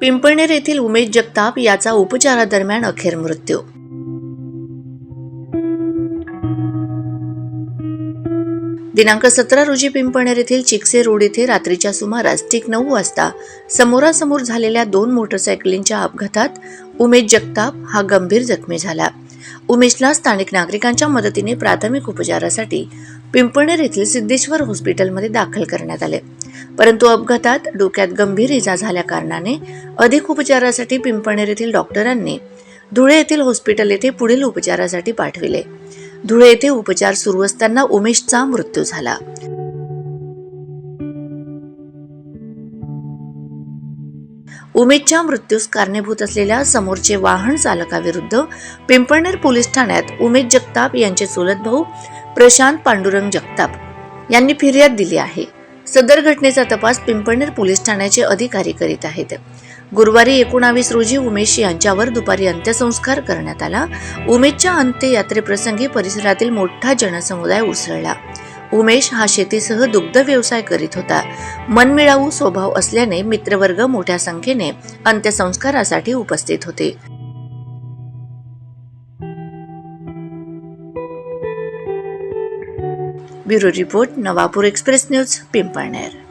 पिंपळनेर येथील उमेश जगताप याचा उपचारादरम्यान अखेर मृत्यू. दिनांक सतरा रोजी पिंपळनेर येथील चिकसे रोड येथे रात्रीच्या सुमारास ठीक नऊ वाजता समोरासमोर झालेल्या दोन मोटरसायकलींच्या अपघातात उमेश जगताप हा गंभीर जखमी झाला. उमेशला स्थानिक नागरिकांच्या मदतीने प्राथमिक उपचारासाठी पिंपळनेर येथील सिद्धेश्वर हॉस्पिटलमध्ये दाखल करण्यात आले. परंतु अपघातात डोक्यात गंभीर इजा झाल्या कारणाने अधिक उपचारासाठी पिंपळनेर येथील डॉक्टरांनी धुळे येथील हॉस्पिटल येथे पुढील उपचारासाठी पाठविले. धुळे येथे उपचार सुरू असताना उमेशचा मृत्यू झाला. उमेदच्या मृत्यूस कारणीभूत असलेल्या समोरचे वाहन चालकाविरुद्ध पिंपळनेर पोलीस ठाण्यात उमेद जगताप यांचे चुलत भाऊ प्रशांत पांडुरंग जगताप यांनी फिर्याद दिली आहे. सदर घटनेचा तपास पिंपळनेर पोलीस ठाण्याचे अधिकारी करीत आहेत. गुरुवारी एकोणावीस रोजी उमेश यांच्यावर दुपारी अंत्यसंस्कार करण्यात आला. उमेशच्या अंत्ययात्रेप्रसंगी परिसरातील मोठा जनसमुदाय उसळला. उमेश हा शेतीसह दुग्ध व्यवसाय करीत होता. मनमिळावू स्वभाव असल्याने मित्रवर्ग मोठ्या संख्येने अंत्यसंस्कारासाठी उपस्थित होते. Bureau report Navapur express news Pimpalner.